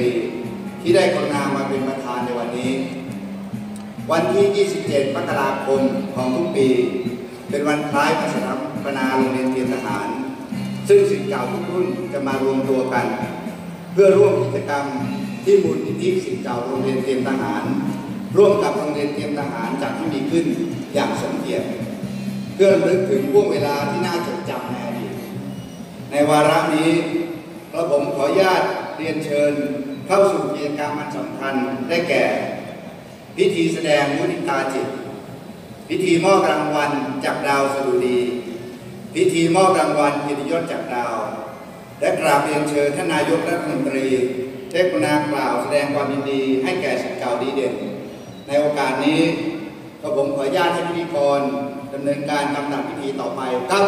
รีที่ได้กรุณามาเป็นประธานในวันนี้ วันที่ 27 มกราคมของทุกปี เป็นวันคล้ายวันสถาปนาโรงเรียนเตรียมทหาร ซึ่งสิ่งเก่าทุกรุ่นจะมารวมตัวกัน เพื่อร่วมกิจกรรมที่มูลนิธิสิ่งเก่าโรงเรียนเตรียมทหาร ร่วมกับโรงเรียนเตรียมทหารจากที่มีขึ้นอย่างสมเกียรติเพื่อระลึกถึงช่วงเวลาที่น่าจดจำในอดีตในวาระนี้กระผมขออนุญาตเรียนเชิญ เข้าสู่กิจกรรมอันสำคัญได้แก่ พิธีแสดงมุทิตาจิต พิธีมอบรางวัลจากดาวสดุดี พิธีมอบรางวัลกียรติยศจากดาว และกราบเรียนเชิญท่านนายกรัฐมนตรีได้กรุณากล่าวแสดงความยินดีให้แก่สิทธิเก่าดีเด่น ในโอกาสนี้ก็ผมขออนุญาตให้พิธีกรดำเนินการกำหนดพิธีต่อไปครับ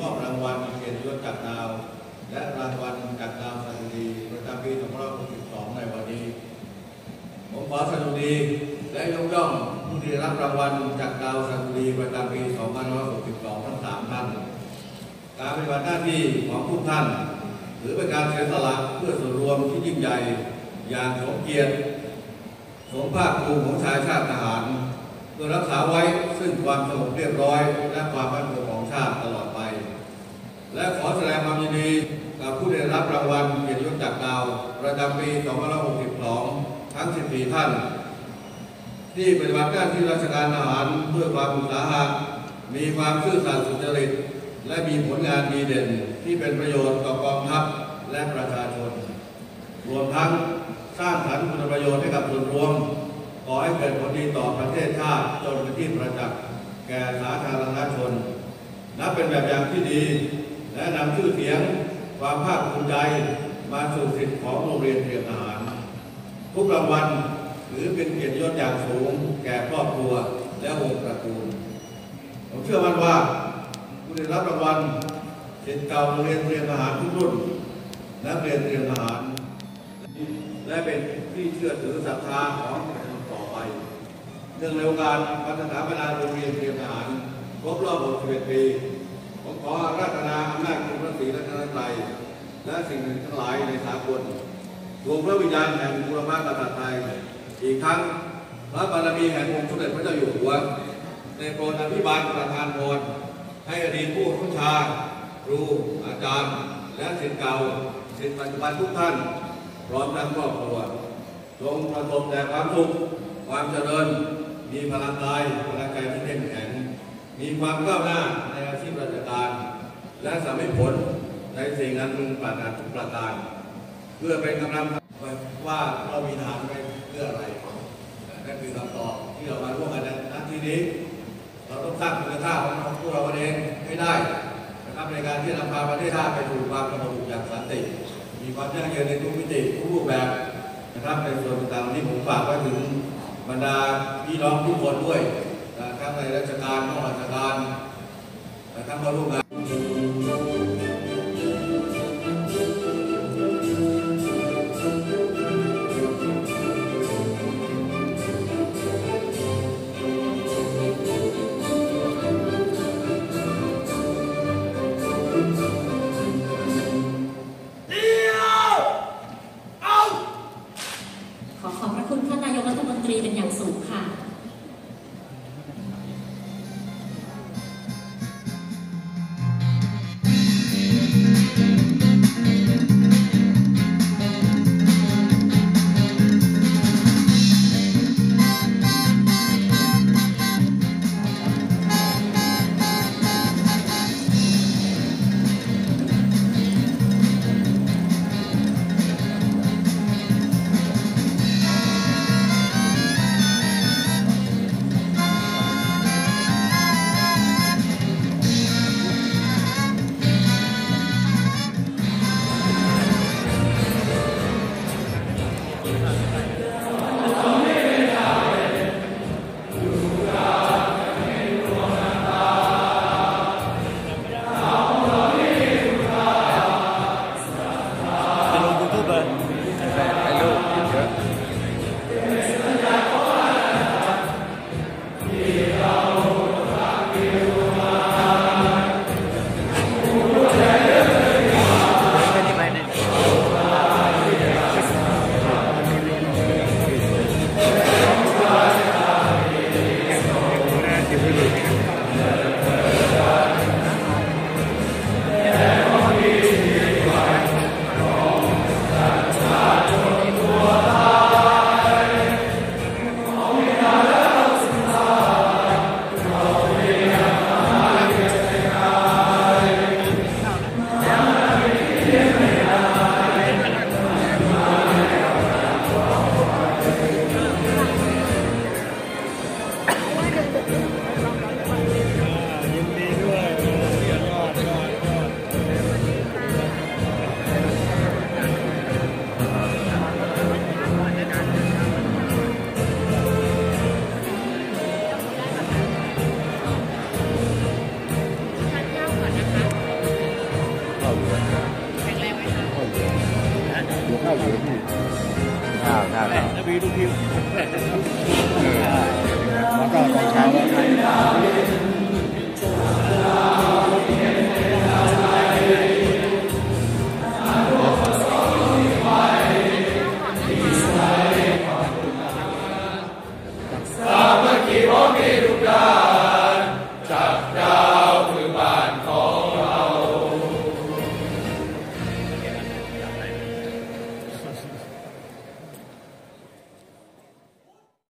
มอบรางวัลเกียรติยศจากดาว และรางวัลจากดาวสดุดีประจำปี2562ในวันนี้ ผมขอสดุดีและยกย่องผู้ที่ได้รับรางวัลจากดาวสดุดีประจำปี2562ทั้งสามท่าน การปฏิบัติหน้าที่ของทุกท่าน หรือเป็นการเสียสละเพื่อส่วนรวมที่ยิ่งใหญ่อย่างสมเกียรติสมภาคภูมิของชายชาติทหารเพื่อรักษาไว้ซึ่งความสงบเรียบร้อย และความมั่นคงของชาติตลอด และขอแสดงความยินดีกับผู้ได้รับรางวัลเกียรติยศจากดาว ประจำปี 2562 ทั้ง 14 ท่าน ที่ปฏิบัติหน้าที่ราชการทหารด้วยความอุตสาหะมีความซื่อสัตย์สุจริต และมีผลงานดีเด่นที่เป็นประโยชน์ต่อกองทัพและประชาชน รวมทั้งสร้างสรรค์คุณประโยชน์ให้กับส่วนรวม ขอให้เกิดผลดีต่อประเทศชาติจนเป็นที่ประจักษ์แก่สาธารณชน นับเป็นแบบอย่างที่ดี และนำชื่อเสียงความภาคภูมิใจมาสู่สิทธิของโรงเรียนเตรียมทหาร ทุกรางวัลถือเป็นเกียรติยศอย่างสูงแก่ครอบครัวและวงตระกูล ผมเชื่อมั่นว่าผู้ได้รับรางวัลศิษย์เก่าโรงเรียนเตรียมทหารทุกรุ่นนักเรียนเตรียมทหาร และเป็นที่เชื่อถือศรัทธาของประชาชนต่อไปเนื่องในโอกาสวัฒนาปนาโรงเรียนเตรียมทหารครบรอบ 61 ปี ออราธนาอำนาจคุณพระศรีรัตนตรัยและสิ่งทั้งหลายในสากลรวมพระวิญญาณแห่งบุรพากษัตริย์ไทย อีกครั้งพระบารมีแห่งองค์สมเด็จพระเจ้าอยู่หัวในโปรดอภิบาลประธานพรให้อดีตผู้ผู้ชา ครู อาจารย์ และศิษย์เก่าศิษย์ปัจจุบันทุกท่าน พร้อมทั้งครอบครัวจงประสบแต่ความสุขความเจริญ มีพลังกายพลังใจที่เข้มแข็งมีความก้าวหน้าในอาชีพราชการ และสำเร็จผลในสิ่งนั้นพึงปรารถนาทุกประการ เพื่อเป็นกำลังว่าเรามีทารไปเพื่ออะไรนั่นคือคำตอบที่เรามาร่วมกันในณที่นี้ เราต้องสร้างคุณค่าของพวกเราเองให้ได้นะครับในการที่นำพาประเทศชาติไปสู่ความสงบอย่างสันติ มีความยั่งยืนในทุกมิติทุกรูปแบบนะครับในส่วนต่างๆที่ผมฝากไว้ถึงบรรดาพี่น้องทุกคนด้วยนะครับในราชการนอกราชการนะครับมาร่วมงาน